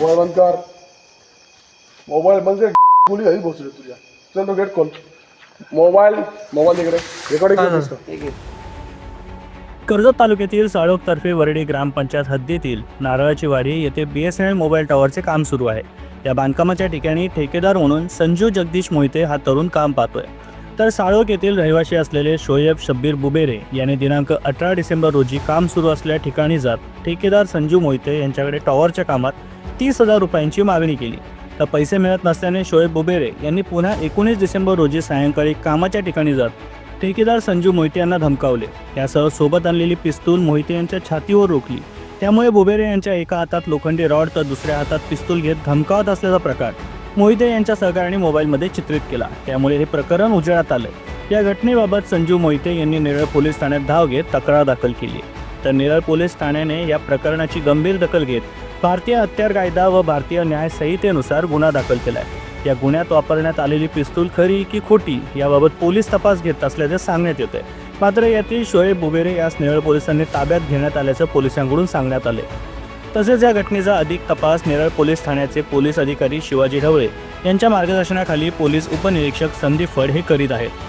Mobile बंद कर. Mobile बंद कर. मुली घरी पोहोचले तुझ्या. चल तो गेट खोल मोबाईल मोबाईल इकडे. रेकॉर्डिंग कर्जत तालुक्यातील साळोखतर्फे वरडी ग्रामपंचायत हद्दीतील नारळाची वाडी येथे B S N L mobile टॉवरचे काम सुरू आहे. या बांधकामाच्या ठिकाणी ठेकेदार म्हणून संजू जगदीश मोहिते हा तरुण काम पाहतोय. तर साळोख येथील रहिवासी असलेले शोएब शब्बीर बुबेरे यांनी दिनांक अठरा डिसेंबर रोजी काम सुरू असलेल्या ठिकाणी जात ठेकेदार संजू मोहिते यांच्याकडे टॉवरच्या कामात तीस हजार रुपयांची मागणी केली. तर पैसे मिळत नसल्याने शोएब बुबेरे यांनी पुन्हा एकोणीस डिसेंबर रोजी सायंकाळी कामाच्या ठिकाणी जात ठेकेदार संजू मोहिते यांना धमकावले. त्यासह सोबत आणलेली पिस्तूल मोहिते यांच्या छातीवर रोखली. त्यामुळे बुबेरे यांच्या एका हातात लोखंडी रॉड तर दुसऱ्या हातात पिस्तूल घेत धमकावत असल्याचा प्रकार मोहिते यांच्या सहकार्याने मोबाईलमध्ये चित्रित केला. त्यामुळे हे प्रकरण उजेडात आलं. या घटनेबाबत संजू मोहिते यांनी नेरळ पोलीस ठाण्यात धाव घेत तक्रार दाखल केली. तर नेरळ पोलीस ठाण्याने या प्रकरणाची गंभीर दखल घेत भारतीय हत्यार कायदा व भारतीय न्याय संहितेनुसार गुन्हा दाखल केला आहे या गुन्ह्यात वापरण्यात आलेली पिस्तूल खरी की खोटी याबाबत पोलीस तपास घेत असल्याचे सांगण्यात येते मात्र यातील शोएब बुबेरे यास नेरळ पोलिसांनी ताब्यात घेण्यात आल्याचं पोलिसांकडून सांगण्यात आले तसेच या घटनेचा अधिक तपास नेरळ पोलीस ठाण्याचे पोलीस अधिकारी शिवाजी ढवळे यांच्या मार्गदर्शनाखाली पोलीस उपनिरीक्षक संदीप फड हे करीत आहेत